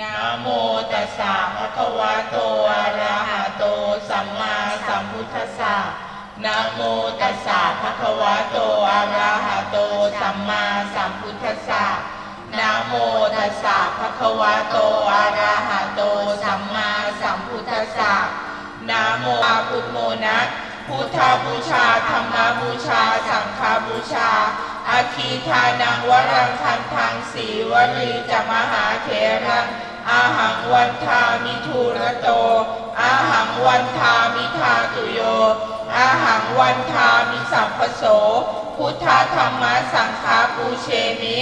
นะโมตัสสะภะคะวะโตอะระหะโตสัมมาสัมพุทธัสสะนะโมตัสสะภะคะวะโตอะระหะโตสัมมาสัมพุทธัสสะนะโมตัสสะภะคะวะโตอะระหะโตสัมมาสัมพุทธัสสะนะโมอาพุทโมนะพุทธบูชาธรรมบูชา สังฆบูชา อาคีทานังวรังคันทังสีวลีจะมหาเถรังอาหังวันทามิทูระโต อาหังวันทามิทาตุโย อาหังวันทามิสัมปโส พุทธธรรมสังฆาปูเชมิ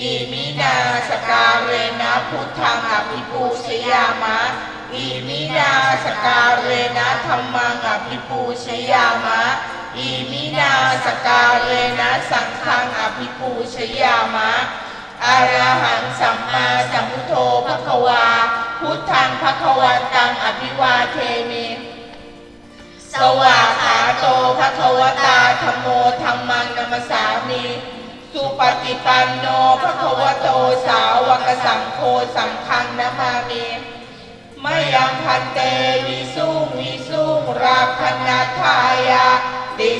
อิมินาสการเรนะพุทธังอภิปูชยามะอิมินาสการเรนะธรรมังอภิปูชยามะ อิมินาสการเรนะสังฆังอภิปูชยามะอะระหังสัมมาสัมพุทโธภควา พุทธังภวันตังอภิวาเทมิสวาขาโตภควตาธรรมโมธรรมังนัมสสามิสุปฏิปันโนภควโตสาวกสังโฆสังฆังนามามิมยังพันเตวิสุงวิสุงราคณาทายา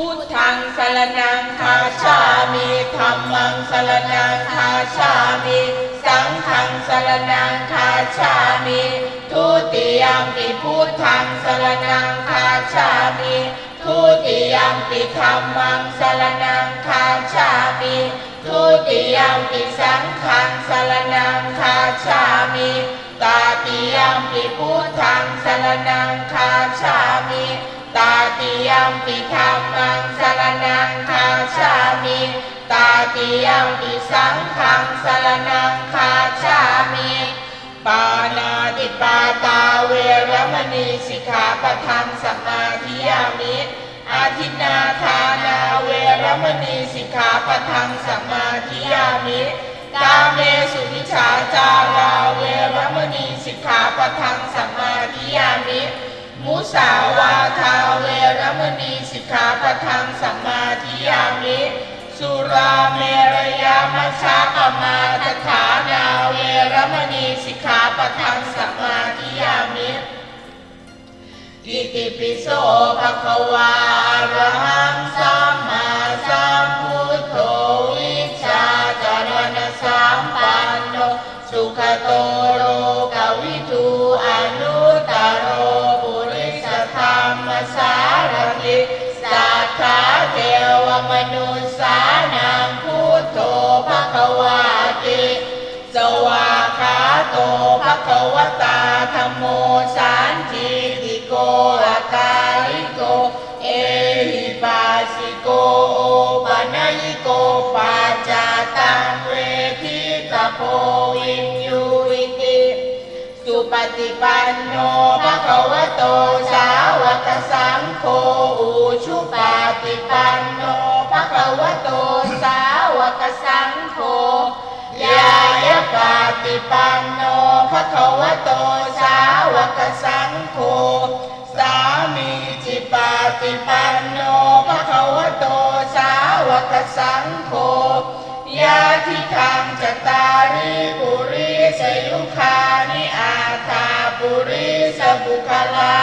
พุทายาติสรเนนะสหปังสรณังคาชามิธรรมังสรนังคาชามิ สังฆังสรนังคาชามิ ทุติยมปิพุทธังสรนังคาชามิ ทุติยมปิธรรมังสรนังคาชามิ ทุติยมปิสังฆังสรนังคาชามิตาติยมปิพุทธังสรนังคาชามิ ตาติยมปิธรรมังสรนังคาชามิตาติยมปิสังฆังสรนังคาชามิปานาติปาตาเวรมณีสิกขาปะทังสมมาธิยามิอาทินาทานาเวรมณีสิกขาปะทังสมมาธิยามิกาเมสุมิจฉาจาราเวรมณีสิกขาปะทังสมมาธิยามิ มุสาวาทาเวรมณีสิกขาปะทังสัมมาทิยามิสุราเมรยามัชฌะปมาทฐานาเวรมณีสิกขาปะทังสัมมาทิยามิอิติปิโสภะคะวาระหังสัมมาสัมพุทโธวิชาจารณสัมปันโนสุขโตโล ภะคะวตาธัมโมสันทิติโกอาการิโก เอหิปัสสิโกโอปัญญิโกปัจจาตังเวทิตาโพวินยูวิติสุปฏิปันโนภะคะวะโตสาวกสังโฆอุชุปฏิปันโนภะคะวะโตสาวกสังโฆายาปฏิปันโนภะคะวะโตสาวกสังโฆสามีจิปฏิปันโนภะคะวะโตสาวกสังโฆยาทิทังจตาริปุริสยุคานิอาคาปุริสบุคลา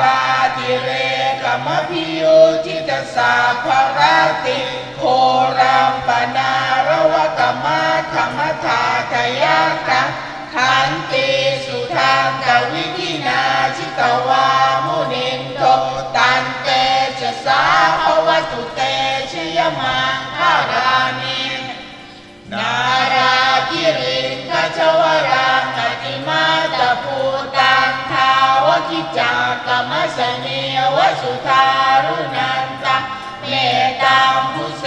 วาทิเรกมพิโยจิตสาภรติโครัมปนารวกมาธรรมธาทยากังขันติสุทานตวิธินาชิตวามุนินโทตันเตจะสาภวตุเตชยมังคารานินาราคิรินทชวรังอติมาตะภูตังทาวกิจากรรม สเนวสุทารุนันตะเมตตามภูเส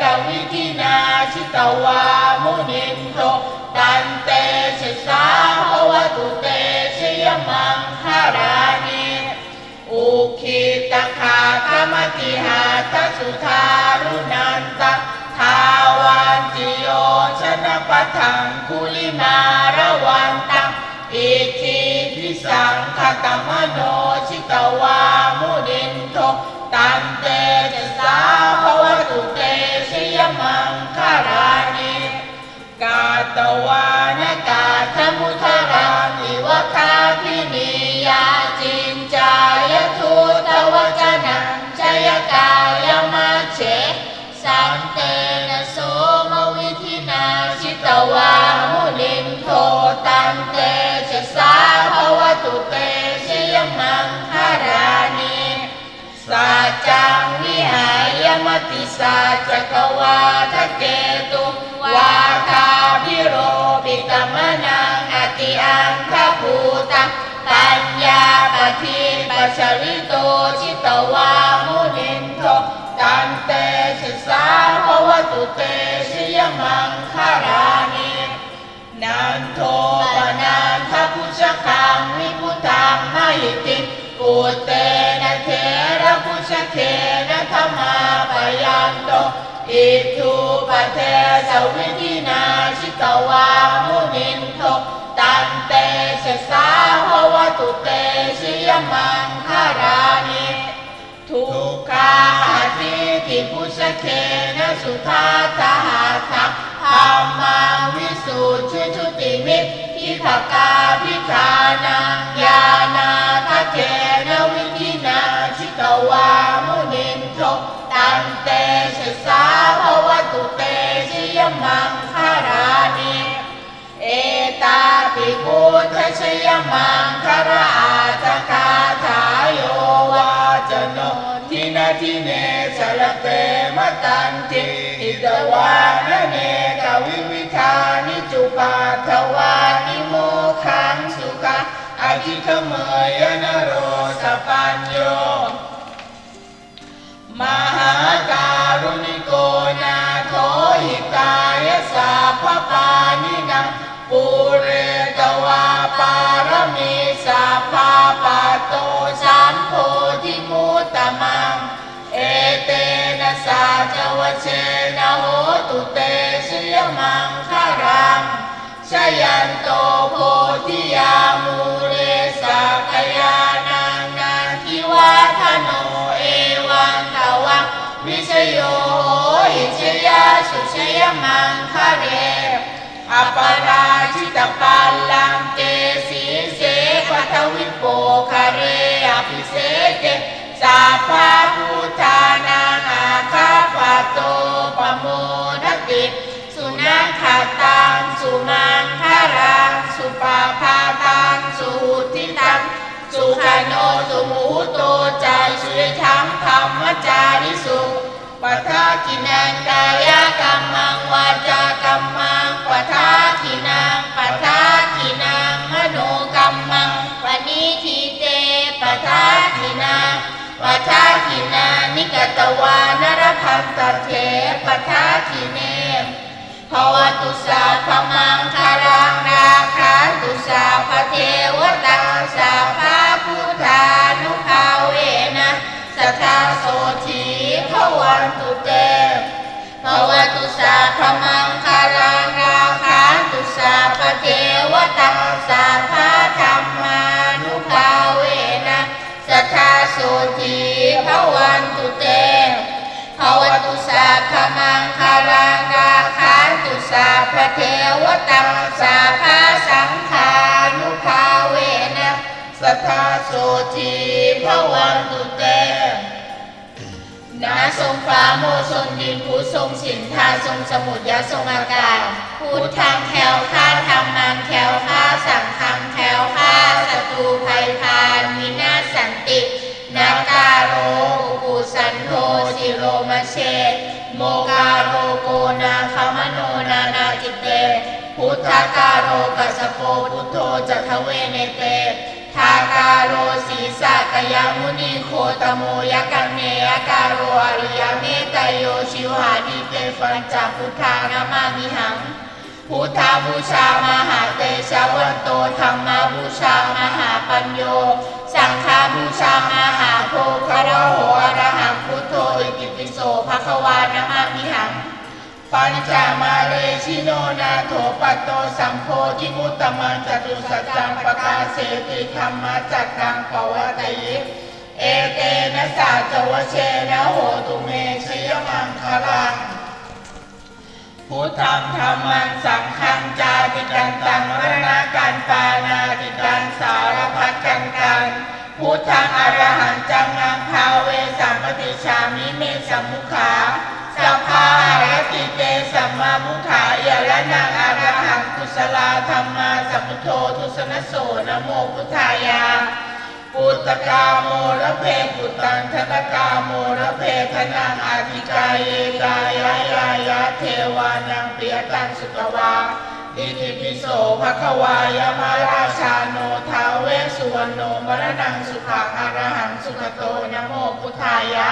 กวิธินาชิตวามุนินโทตันเตชะสาภวตุเตชยมังคารานิอุคิตคาคมติหาทสุทารุนันตทาวันติโยชนะปะทังคุลิมารวันตังอิทิพิสังคตมโน วานกาธมุทรังอิวะคาทินิยาจินจายทุตวจนังจยกายมาเชสันเตนะโสมวิธินาชิตวามุนินโทตันเตชะสาภวตุเตชยมังคารานิสัจจังวิหายมติสัจจกวาทะเก ปิกมนังอติอังคภูตังปัญญาปฏิปัชริโตชิตวามุนินโทตันเตชิสาภวตุเตชยมังคารานินันโทปนันทพุชคังวิพุตังมหิติกุเต อิทุปเทสวิธินาชิตวามุนินโทตันเตชะสาภวตุเตชิยมังคารานิทุกขาทิทิพุชเคนะสุทาตหาทัพธรรมังวิสุทธิชุติมิตรทิภกาพิธานังญาณาคเทาปิพุทธชยมังคาราอาจคาถาโยวาจโนทินาทิเนสรเตมตันติอิตวานเนกวิวิธานิจุปาทวานิโมขังสุขะอธิขเมยนโรสปัญโย สัพาปะโตสัมโพธิมุตตมัง เอเตนะสาจวเชนะโหตุเตชยมังคารังชยันโตโพธิยามูเรสักยานังนันทิวาทโนเอวังตวังวิชโยโหหิชยาสุชยมังคะเร อปราชิตปัลลัง เสเกสัพพะพุทธานังอาคาปะโตปโมทติสุนัขตังสุมังคารังสุปาพาตังสุหุทิตังสุขโนสุมุโตจาสุยทังธรรมจาริสุปัทากินังกายกรรมังวาจากรรมังปัทากินั ตวานรพันตเถปัทากิเนภวตุสาพมังคารังนาคาตุสาพเทวตาสาพาพุทธานุภาเวนะสัทธาโสธีภวันตุเตภวตุสาพมัง สัทธาโสทีภวันตุเตนาทรงฟ้าโมทรงดินผู้ทรงสินทาทรงสมุทรยะทรงอากาศพุทธังแควคลาธรรมังแควคลาสังฆังแควคลาศัตรูภัยพานวินาศสันตินาการโรอุปสันโธสิโรมะเชโมกาโรโกนาคามโนนานาจิตเต พุทธาการโรกัสโปพุทโธจัทเวเนเตาการโรศีสะกยมุนีโคตโมยกังเนยการโรอริยเมตโยชิวหาดิเตปัญจพุทธานามามิหัง พุทธาบูชามหาเตชะวันโตธรรมาบูชามหาปัญโย สังฆาบูชามหาโพคารโหอรหังพุทโธอิติปิโสภควานามา ปัญจมาเรชิโนนาโถปัตโตสัมโพธิมุตตมังจตุสัจจังปกาเสติธรรมจักกังปวัตยิเอเตนะสาจวเชนะโหตุเมชยมังคลังพุทธังธรรมังสังฆังจาติกันตังมรณาการปานาติกันสารพัดกันกันพุทธังอรหันจังงังภาเวสัมปติชามิเมสัมมุขา สัพพาอาติเตสัมมามุขาเยระนังอรหังกุศลาธรรมาสัมพุทโธทุสนโสนะโมพุทธายาปุตตกาโมระเพปุตตังทตกาโมระเพทนังอาทิกายเยกายายายะเทวานังเปียตังสุกวาอิติปิโสภะควายามาราชาโนทาเวสุวรรณโนมรณังสุขังอรหังสุขโตนะโมพุทธายะ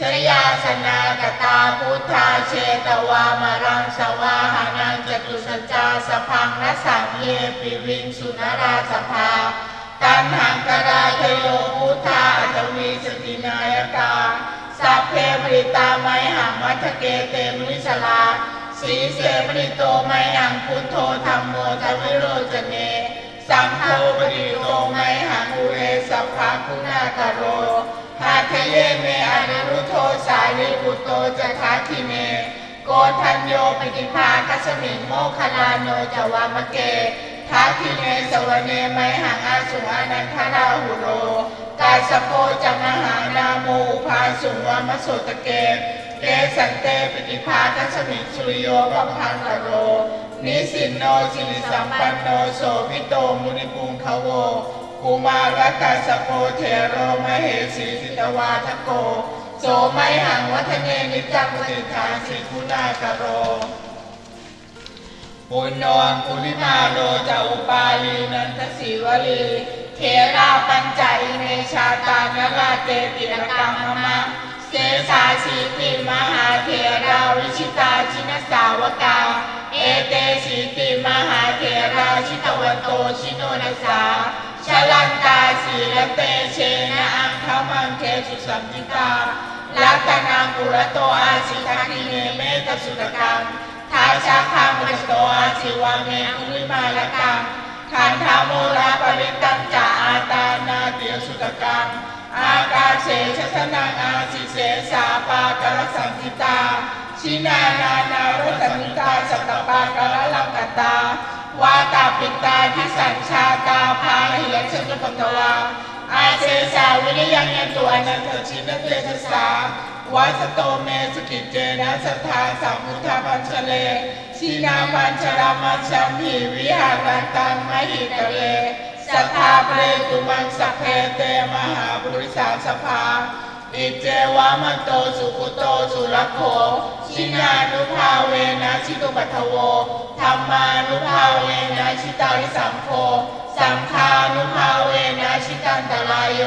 ชยาสนากตาพุทธาเชตวามารังสวาหานังจตุสัจจาสพังนสังเยปิวิงสุนราสภา ตันหังกราเทโยพุทธาอัตวีสตินายกาสัพเพปริตาไมหังมัทเกเตมนิสลาสีเสปริโตไมหังพุทโธธรรมโมทวิโรจเน สังโฆปริโตไมหังอุเรสัพพะคุณากโร หาทะเยเมอนิรุโทสารีปุตโตจะทัคิเม โกทัญโยปิฏิภาคัสมิงโมคลาโนจวามะเกทักขิเนสวเนไมหังอาสุอานันทราหุโร กาสโพจมหานาโมอุภาสุวามโสตเกเกสันเตปิฏิภาคัสมิงสุริโยปพังกโร นิสินโนสิริสัมปันโนโสพิโตมุนิปุงคโว กุมารกาสโพเทโรมเหสีสิตวาทโก โสไมหังวัฒเนนิจังปฏิทานสิคุณากโรปุณโนอังคุลิมาโลจะอุปาลีนันทศิวลีเทราปัญจอิเมชาตานราเตติรกังมะมะเสสาสีติมหาเทราวิชิตาชินสาวกา เอเตสีติมหา โตชิโนนัสาชลันตาสีละเตเชนะอังคมังเทสุสัมจิตาลัตนาปุระโตอาสิทคิเนเมตสุตกังทาชาคามุสโตอาชิวาเมอุลิมาลกังขันธาโมราปริตังจาอาตานาเตียสุตกังอากาเสชะนังอาสิเสสาปากรสังกิตา ชินานานารสมิตาสัตตปากรลังกตาวาตาปิตาทิสัญชาตาพาหิยชนุปตวาอาเซสาวิริยังยันตุอนันตชินเตชะสาวัสโตเมสกิจเจนะสัทธาสัมพุทธปัญชเลชีนาปัญชรามัชชัมพีวิหารันตังมหิตเลสัทธาเปรตุมังสัพเพเตมหาบุริสาสภา อิเจวามันโตสุขุโตสุรโคชินานุภาเวนะชิตุปัทโวธรรมานุภาเวนะชิตาริสัมโฆสังฆานุภาเวนะชิตันตรายโย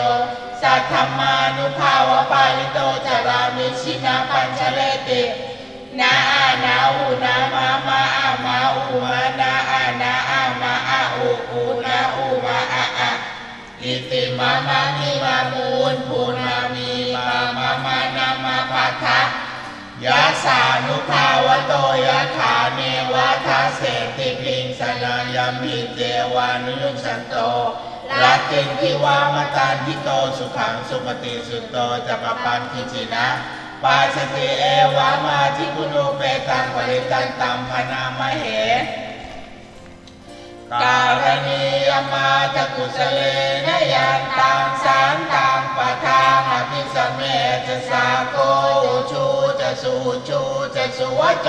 สัทธรรมานุภาวปาลิโตจารามิชินาปัญชเลตินาอานาอูนามามาอามาอูมานาอานาอามาอาอูอูนาอูมาอาอาอิติมามานิมามูลภูนา ทะยะสานุภาวโตยะขาเนวะทาเสติพิงสนายามิเจวานุยุสันโตรัตติงทิวามตันทิโตสุขังสุปฏิสุตโตจักปันทิจินะปาสติเอวามาทิคุโนเปตังปริตันตัมพนามเห การณียมาตกุสเลนยันตังสานตังปะทางอภิสเมจะสาโกชูจะสูชูจะสุวจโ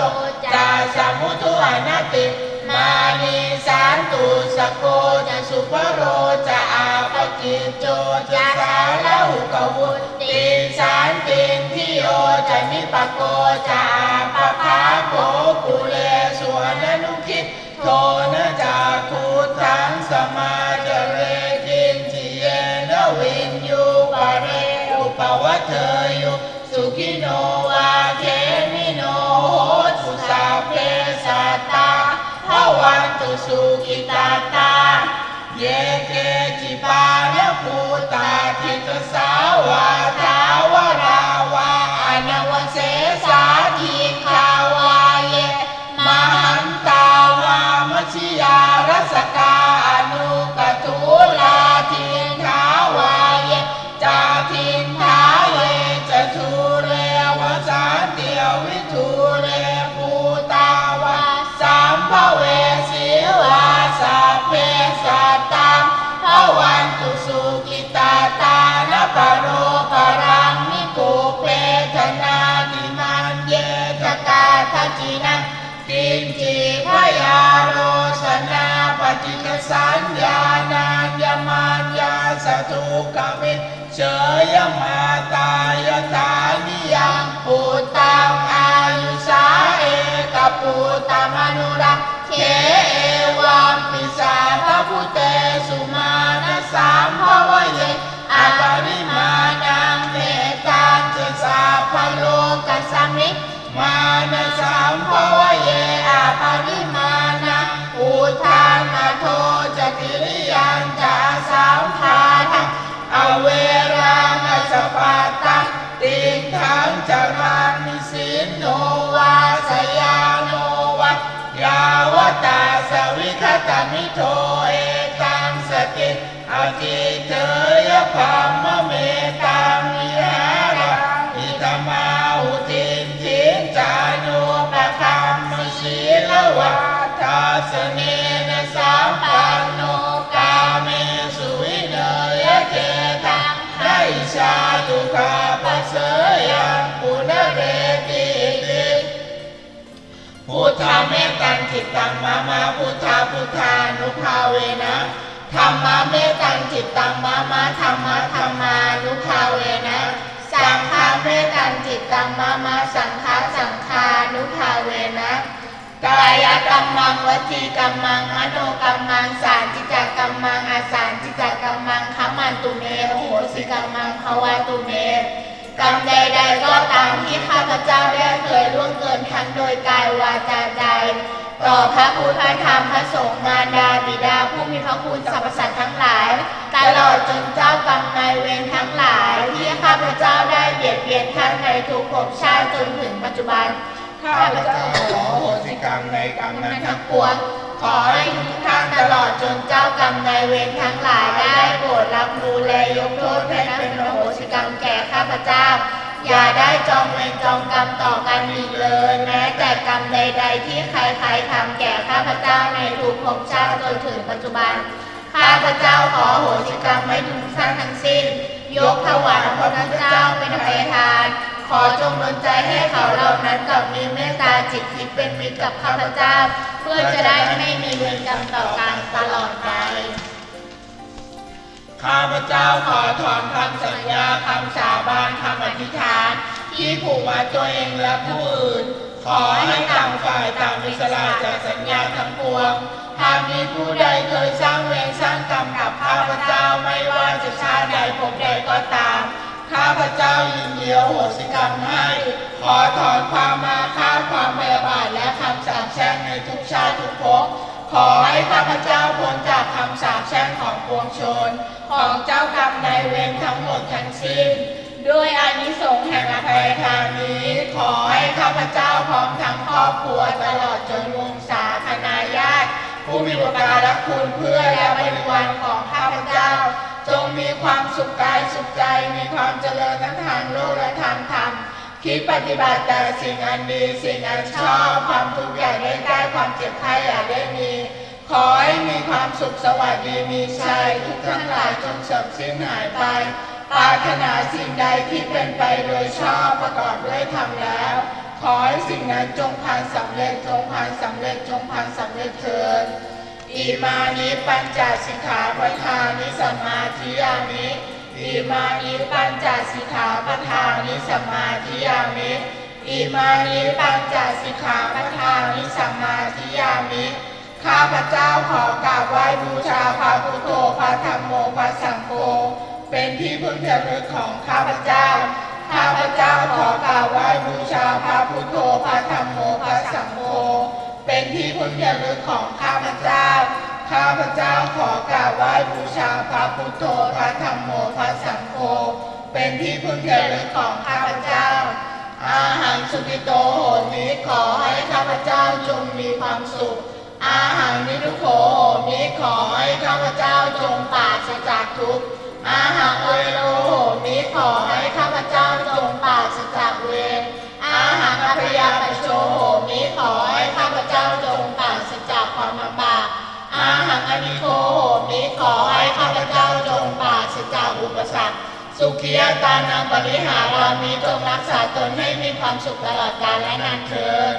จะสมุทุอนาติมานีสานตุสโกจะสุภโรจะอาปกิจโจจะสาละหุกวุติสานตินทิโยจะนิปโกจะอาปะพาโกกุเลสวนนุคิดโท สทุกวิเฉยมาตายตานิยังปูตังอายุสาเอกปูตมนุรักเขเอวัมปิสาทพุเต เวรานัสปาตตังติงทังจารานิสินโนวาสยาโนวัตยาวตาสวิคตามิโทเอตังสติอจิเตยพามเมตา พุทธาเมตตังจิตตังมามาพุทธาพุทธานุภาเวนะธรรมาเมตตังจิตตังมามาธรรมะธรรมานุภาเวนะสังฆาเมตตังจิตตังมามาสังฆาสังฆานุภาเวนะกายกรรมังวจีกรรมังมโนกรรมังสารจิจกรรมังอาสารจิจกรรมังขมันตุเมโหสิกรรมังภวาตุเม กรรมใดๆก็ตามที่ข้าพเจ้าได้เคยล่วงเกินทั้งโดยกายวาจาใจ ต่อพระพุทธธรรมพระสงฆ์มารดาบิดาผู้มีพระคุณสรรพสัตว์ทั้งหลาย ตลอดจนเจ้ากรรมนายเวรทั้งหลาย ที่ข้าพเจ้าได้เบียดเบียนท่านในทุกภพชาติจนถึงปัจจุบันข้าพเจ้าขอโหสิกรรมในกรรมนั้นทั้งปวงขอให้ทุกท่านตลอดจนเจ้ากรรมนายเวรทั้งหลายได้โปรดรับรู้และยกโทษให้เป็นโหสิกรรมแก่ เจ้า อย่าได้จองเวรจองกรรมต่อกันอีกเลย แม้แต่กรรมใด ๆ ที่ใครๆทำแก่ข้าพเจ้าในทุกภพชาติจนถึงปัจจุบัน ข้าพเจ้าขอโหสิกรรมให้ทุกท่านทั้งสิ้น ยกถวายพระพุทธเจ้าเป็นอภัยทาน ขอจงดลใจให้เขาเหล่านั้นกลับมีเมตตาจิตที่เป็นมิตรกับข้าพเจ้า เพื่อจะได้ไม่มีเวรกรรมต่อกันตลอดไป ข้าพเจ้าขอถอนคำสัญญาคำสาบานคำอธิษฐาน ที่ผูกมาตัวเองและผู้อื่น ขอให้ต่างฝ่ายต่างอิสระจากสัญญาทั้งปวงหากมีผู้ใดเคยสร้างเวรสร้างกรรมกับข้าพเจ้าไม่ว่าจะชาติใดภพใดก็ตาม ข้าพเจ้ายินดีอโหสิกรรมให้ ขอถอนความมาค้าตความพยาบาทและคำสาปแช่งในทุกชาติทุกภพ ขอให้ข้าพเจ้าพ้นจากคำสาปแช่งของปวงชน ของเจ้ากรรมนายเวรทั้งหมดทั้งสิ้น ด้วยอานิสงส์แห่งอภัยทานนี้ ขอให้ข้าพเจ้าพร้อมทั้งครอบครัวตลอดจนวงศาคณาญาติผู้มีบุญการคุณเพื่อและบริวารของข้าพเจ้า จงมีความสุขกายสุขใจมีความเจริญทั้งทางโลกและทางธรรม คิดปฏิบัติแต่สิ่งอันดีสิ่งอันชอบความทุกข์อย่าได้ใกล้ความเจ็บไข้อย่าได้มี ขอให้มีความสุขสวัสดีมีชัยทุกทั้งหลายจงเสบสิ้นหายไปปรารถนาสิ่งใดที่เป็นไปโดยชอบประกอบด้วยธรรมแล้ว ขอให้สิ่งนั้นจงพานสำเร็จจงพานสำเร็จจงพานสำเร็จเถิดอิมานิปัญจสิกขาปทานิสมมาธิยามิ อิมานิปัญจสิกขาปทานิสัมมาธิยามิอิมานิปัญจสิกขาปทานิสัมมาธิยามิ ข้าพเจ้าขอกราบไหว้บูชาพระพุทโธพระธรรมโมพระสังโฆ เป็นที่พึ่งระลึกของข้าพเจ้า ข้าพเจ้าขอกราบไหว้บูชาพระพุทโธพระธรรมโมพระสังโฆ เป็นที่พึ่งระลึกของข้า ข้าพเจ้าขอกราบไหว้บูชาพระพุทโธพระธรรมโมพระสังโฆเป็นที่พึ่งระลึกของข้าพเจ้า อาหังสุกิโตโหมิขอให้ข้าพเจ้าจงมีความสุข อาหังนิทุโขโหมิขอให้ข้าพเจ้าจงปราศจากทุกข์อาหังเวโรโหมิขอให้ข้าพ นิโคโหมิขอให้ข้าพเจ้าจงปราศจากอุปสรรค สุขียตานังบริหารามิจงรักษาตนให้มีความสุขตลอดกาลและนานเทิน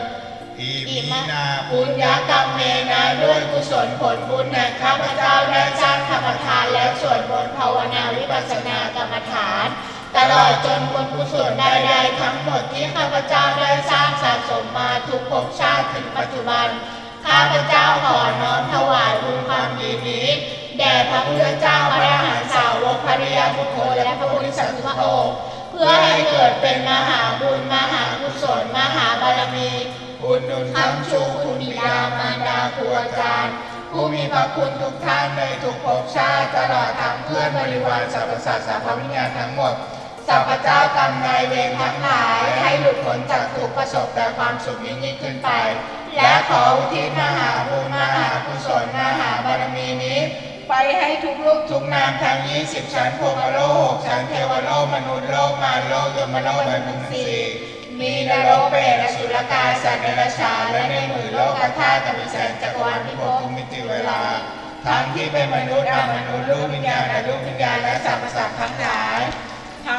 อิมินาบุญญากรรมเมนะด้วยกุศลผลบุญแห่งข้าพเจ้าได้สร้างธรรมทานและสวดมนต์ภาวนาวิปัสสนากรรมฐาน ตลอดจนบุญกุศลใดๆทั้งหมดที่ข้าพเจ้าได้สร้างสะสมมาทุกภพชาติถึงปัจจุบัน ข้าพเจ้าขอน้อมถวายบุญความดีนี้แด่พระพุทธเจ้าพระอรหันตสาวกพริยาบุคคลและพระพุทธสัตว์ทุกพระเพื่อให้เกิดเป็นมหาบุญมหากุศลมหาบารมีบุญหนุนคำชูคุณบิดามารดาครูอาจารย์ผู้มีพระคุณทุกท่านในทุกภพชาติตลอดทั้งเพื่อนบริวารสรรพสัตว์สรรพวิญญาณทั้งหมดสัพพเจ้ากรรมนายเวรทั้งหลาย ให้หลุดพ้นจากทุกประสบแต่ความสุขยิ่งยิ่งขึ้นไป และขออุทิศมหาบุญมหากุศลมหาบารมีนี้ ไปให้ทุกลูกทุกนามทั้ง20ชั้นพรหมโลกชั้นเทวโลกมนุษย์โลกมารโลกยมโลกใบบุสีมีนรกเปรตสุรกายสัตว์เดรัจฉานและในหมื่นโลกธาตุมีแสนจักรวาลพิภพมิติเวลาทั้งที่เป็นมนุษย์อมนุษย์รูปวิญญาณและรูปวิญญาณและและสรรพสัตว์ทั้งหลาย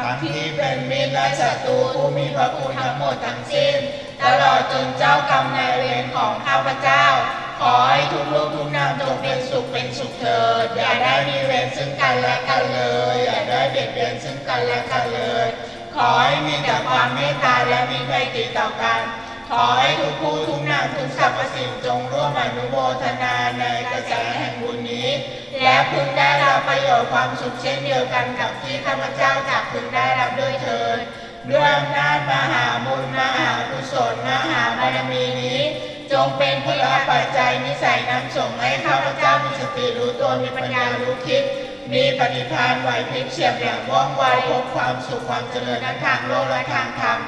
ทั้งที่เป็นมิตรและศัตรูผู้มีพระคุณทั้งหมดทั้งสิ้น ตลอดจนเจ้ากรรมนายเวรของข้าพเจ้า ขอให้ทุกลูกทุกนามจงเป็นสุขเป็นสุขเถิด อย่าได้มีเวรซึ่งกันและกันเลย อย่าได้เบียดเบียนซึ่งกันและกันเลย ขอให้มีแต่ความเมตตาและมีไมตรีต่อกัน ขอให้ทุกผู้ทุกนามทุกสรรพสิ่งจงร่วมอนุโมทนาในกระแสแห่งบุญนี้ และพึงได้รับประโยชน์ความสุขเช่นเดียวกันกับที่ข้าพเจ้าจะพึงได้รับด้วยเถิด ด้วยอำนามหาบุญมหากุศลมหาบารมีนี้ จงเป็นพลปัจจัยนิสัยนำส่งให้ข้าพเจ้ามีสติรู้ตัวมีปัญญารู้คิด มีปฏิภาณไหวพริบเฉียบแหลมว่องไวพบความสุขความเจริญทั้งทางโลกและทางธรรม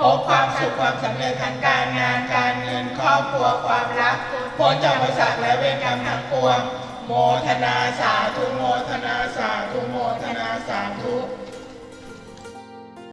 พบความสุขความสำเร็จทางการงานการเงินครอบครัวความรักพ้นจากบริษัทและเวรกรรมทั้งปวงโมทนาสาธุโมทนาสาธุโมทนาสาธุ